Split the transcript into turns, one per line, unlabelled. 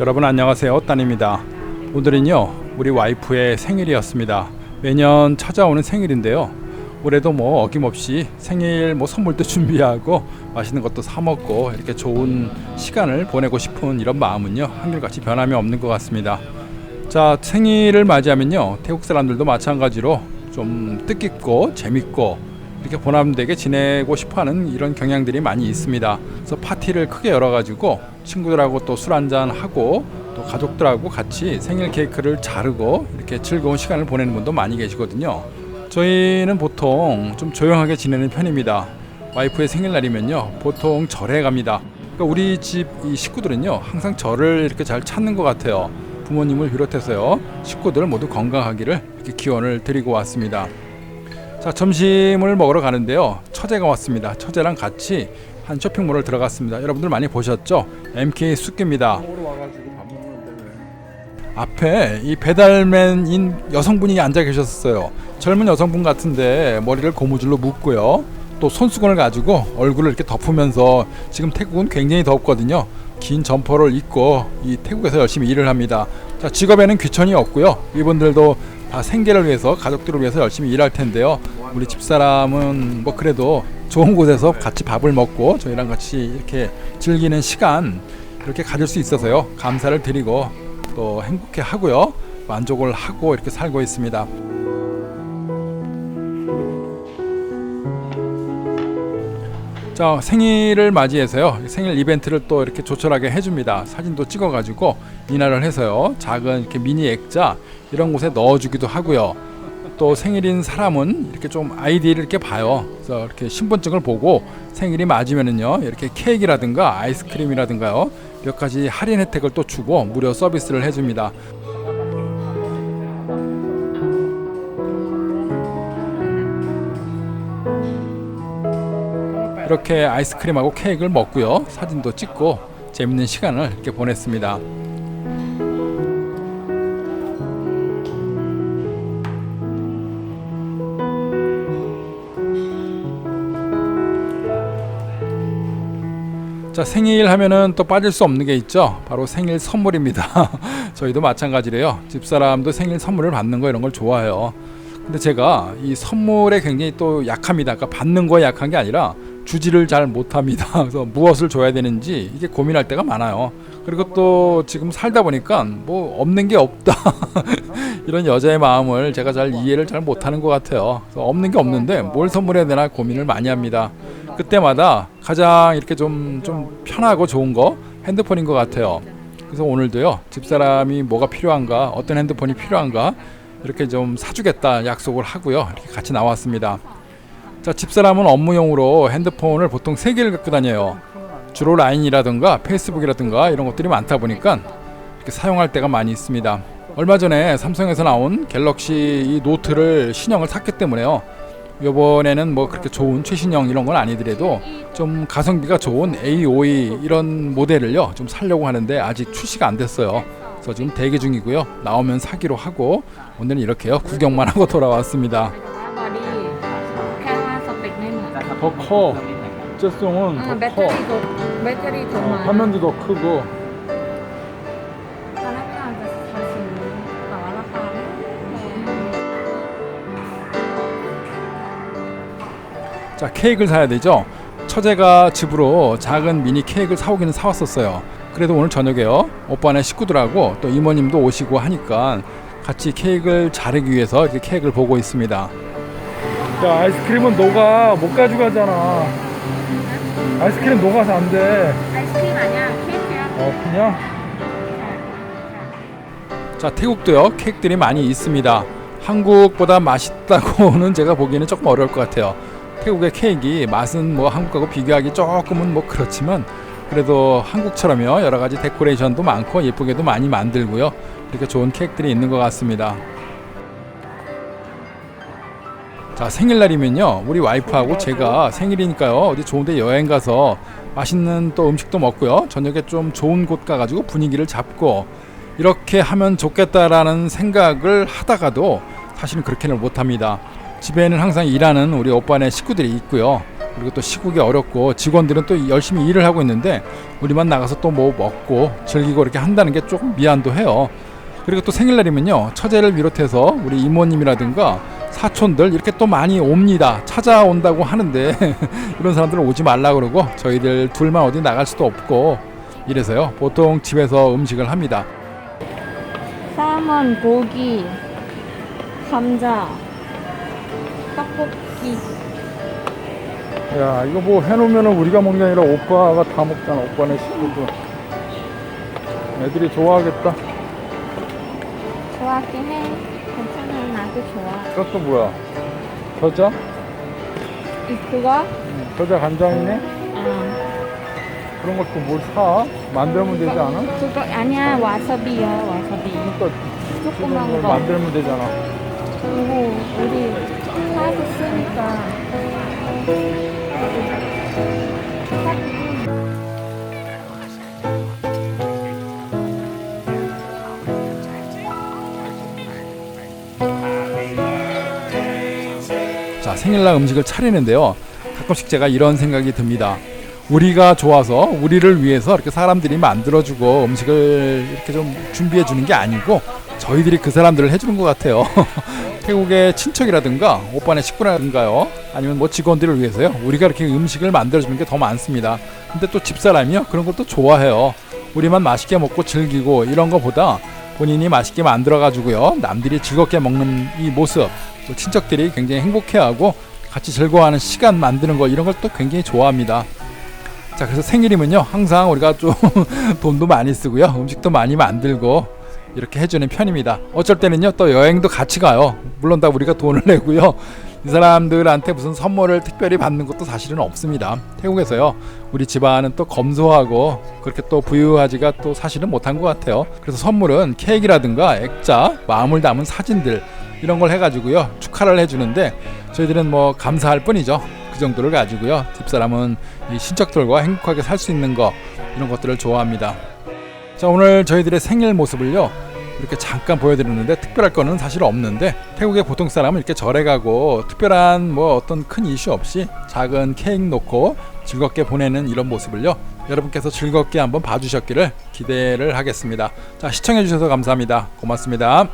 여러분 안녕하세요. 따님입니다. 오늘은요 우리 와이프의 생일이었습니다. 매년 찾아오는 생일인데요 올해도 뭐 어김없이 생일 뭐 선물도 준비하고 맛있는 것도 사 먹고 이렇게 좋은 시간을 보내고 싶은 이런 마음은요 한결같이 변함이 없는 것 같습니다 자 생일을 맞이하면요 태국 사람들도 마찬가지로 좀 뜻깊고 재밌고 이렇게 보람되게 지내고 싶어하는 이런 경향들이 많이 있습니다. 그래서 파티를 크게 열어가지고 친구들하고 또 술 한잔 하고 또 가족들하고 같이 생일 케이크를 자르고 이렇게 즐거운 시간을 보내는 분도 많이 계시거든요. 저희는 보통 좀 조용하게 지내는 편입니다. 와이프의 생일날이면요 보통 절에 갑니다. 그러니까 우리 집 이 식구들은요 항상 절을 이렇게 잘 찾는 것 같아요. 부모님을 비롯해서요 식구들 모두 건강하기를 이렇게 기원을 드리고 왔습니다. 자 점심을 먹으러 가는데요 처제가 왔습니다 처제랑 같이 한 쇼핑몰을 들어갔습니다 여러분들 많이 보셨죠 MK 숙기입니다 앞에 이 배달맨인 여성분이 앉아 계셨어요 젊은 여성분 같은데 머리를 고무줄로 묶고요 또 손수건을 가지고 얼굴을 이렇게 덮으면서 지금 태국은 굉장히 덥거든요 긴 점퍼를 입고 이 태국에서 열심히 일을 합니다 자 직업에는 귀천이 없고요 이분들도 다 생계를 위해서 가족들을 위해서 열심히 일할 텐데요. 우리 집사람은 뭐 그래도 좋은 곳에서 같이 밥을 먹고 저희랑 같이 이렇게 즐기는 시간 이렇게 가질 수 있어서요. 감사를 드리고 또 행복해 하고요. 만족을 하고 이렇게 살고 있습니다. 자 생일을 맞이해서요. 생일 이벤트를 또 이렇게 조촐하게 해줍니다. 사진도 찍어가지고 인화를 해서요. 작은 이렇게 미니 액자 이런 곳에 넣어주기도 하고요. 또 생일인 사람은 이렇게 좀 아이디를 이렇게 봐요. 그래서 이렇게 신분증을 보고 생일이 맞으면은요 이렇게 케이크라든가 아이스크림이라든가요 몇 가지 할인 혜택을 또 주고 무료 서비스를 해줍니다 이렇게 아이스크림하고 케이크를 먹고요. 사진도 찍고 재밌는 시간을 이렇게 보냈습니다. 자 생일 하면은 또 빠질 수 없는 게 있죠. 바로 생일 선물입니다. 저희도 마찬가지래요. 집사람도 생일 선물을 받는 거 이런 걸 좋아해요. 근데 제가 이 선물에 굉장히 또 약합니다. 그러니까 받는 거에 약한 게 아니라 주지를 잘 못합니다. 그래서 무엇을 줘야 되는지 이게 고민할 때가 많아요. 그리고 또 지금 살다 보니까 뭐 없는 게 없다 이런 여자의 마음을 제가 잘 이해를 잘 못하는 것 같아요. 없는 게 없는데 뭘 선물해야 되나 고민을 많이 합니다. 그때마다 가장 이렇게 좀좀 편하고 좋은 거 핸드폰인 것 같아요. 그래서 오늘도요 집사람이 뭐가 필요한가 어떤 핸드폰이 필요한가 이렇게 좀 사주겠다 약속을 하고요 이렇게 같이 나왔습니다. 자 집사람은 업무용으로 핸드폰을 보통 세 개를 갖고 다녀요. 주로 라인이라든가 페이스북이라든가 이런 것들이 많다 보니까 이렇게 사용할 때가 많이 있습니다. 얼마 전에 삼성에서 나온 갤럭시 이 노트를 신형을 샀기 때문에요. 이번에는 뭐 그렇게 좋은 최신형 이런 건 아니더라도 좀 가성비가 좋은 A52 이런 모델을요 좀 살려고 하는데 아직 출시가 안 됐어요. 그래서 지금 대기 중이고요. 나오면 사기로 하고 오늘은 이렇게요 구경만 하고 돌아왔습니다. 더 커. 째송은
아, 더 커. 음, 배터리도 배터리 더 많아.
화면도 더 크고.
음.
자, 케이크를 사야 되죠. 처제가 집으로 작은 미니 케이크를 사오기는 사왔었어요. 그래도 오늘 저녁에요. 오빠네 식구들하고 또 이모님도 오시고 하니까 같이 케이크를 자르기 위해서 이렇게 케이크를 보고 있습니다. 야 아이스크림은 녹아 못 가져가잖아. 아이스크림 녹아서 안돼
아이스크림 아니야 케이크야.
어 그냥? 자 태국도요. 케이크들이 많이 있습니다. 한국보다 맛있다고는 제가 보기에는 조금 어려울 것 같아요. 태국의 케이크 맛은 뭐 한국하고 비교하기 조금은 뭐 그렇지만 그래도 한국처럼요. 여러 가지 데코레이션도 많고 예쁘게도 많이 만들고요. 이렇게 좋은 케이크들이 있는 것 같습니다. 자 생일날이면요. 우리 와이프하고 제가 생일이니까요. 어디 좋은데 여행 가서 맛있는 또 음식도 먹고요. 저녁에 좀 좋은 곳 가가지고 분위기를 잡고 이렇게 하면 좋겠다라는 생각을 하다가도 사실은 그렇게는 못합니다. 집에는 항상 일하는 우리 오빠네 식구들이 있고요. 그리고 또 시국이 어렵고 직원들은 또 열심히 일을 하고 있는데 우리만 나가서 또 뭐 먹고 즐기고 이렇게 한다는 게 조금 미안도 해요. 그리고 또 생일날이면요. 처제를 비롯해서 우리 이모님이라든가 사촌들 이렇게 또 많이 옵니다. 찾아온다고 하는데 이런 사람들은 오지 말라 그러고 저희들 둘만 어디 나갈 수도 없고 이래서요. 보통 집에서 음식을 합니다.
살몬, 고기, 감자, 떡볶이.
야 이거 뭐 해놓으면 우리가 먹는 게 아니라 오빠가 다 먹잖아. 오빠네 식구도 애들이 좋아하겠다.
좋아하긴 해. 나도 좋아.
그것도 뭐야 겨자?
이 그거?
겨자 간장이네?
어.
그런 것도 뭘 사? 만들면 되지 않아?
그거 아니야, 와사비야, 와사비.
그러니까
조그만
걸
거.
만들면 되잖아
그리고 우리 사서 쓰니까.
자 생일날 음식을 차리는데요. 가끔씩 제가 이런 생각이 듭니다. 우리가 좋아서 우리를 위해서 이렇게 사람들이 만들어주고 음식을 이렇게 좀 준비해 주는 게 아니고 저희들이 그 사람들을 해주는 것 같아요. 태국의 친척이라든가 오빠네 식구라든가요. 아니면 뭐 직원들을 위해서요. 우리가 이렇게 음식을 만들어주는 게 더 많습니다. 근데 또 집사람이요. 그런 걸또 좋아해요. 우리만 맛있게 먹고 즐기고 이런 거보다 본인이 맛있게 만들어 가지고요. 남들이 즐겁게 먹는 이 모습 또 친척들이 굉장히 행복해하고 같이 즐거워하는 시간 만드는 거 이런 걸 또 굉장히 좋아합니다. 자 그래서 생일이면요. 항상 우리가 좀 돈도 많이 쓰고요. 음식도 많이 만들고 이렇게 해주는 편입니다. 어쩔 때는요 또 여행도 같이 가요. 물론 다 우리가 돈을 내고요. 이 사람들한테 무슨 선물을 특별히 받는 것도 사실은 없습니다. 태국에서요 우리 집안은 또 검소하고 그렇게 또 부유하지가 또 사실은 못한 것 같아요. 그래서 선물은 케이크라든가 액자 마음을 담은 사진들 이런 걸 해가지고요 축하를 해주는데 저희들은 뭐 감사할 뿐이죠. 그 정도를 가지고요 집사람은 이 친척들과 행복하게 살 수 있는 거 이런 것들을 좋아합니다 자 오늘 저희들의 생일 모습을요 이렇게 잠깐 보여드렸는데 특별할 거는 사실 없는데 태국의 보통 사람은 이렇게 절에 가고 특별한 뭐 어떤 큰 이슈 없이 작은 케이크 놓고 즐겁게 보내는 이런 모습을요 여러분께서 즐겁게 한번 봐주셨기를 기대를 하겠습니다. 자 시청해 주셔서 감사합니다. 고맙습니다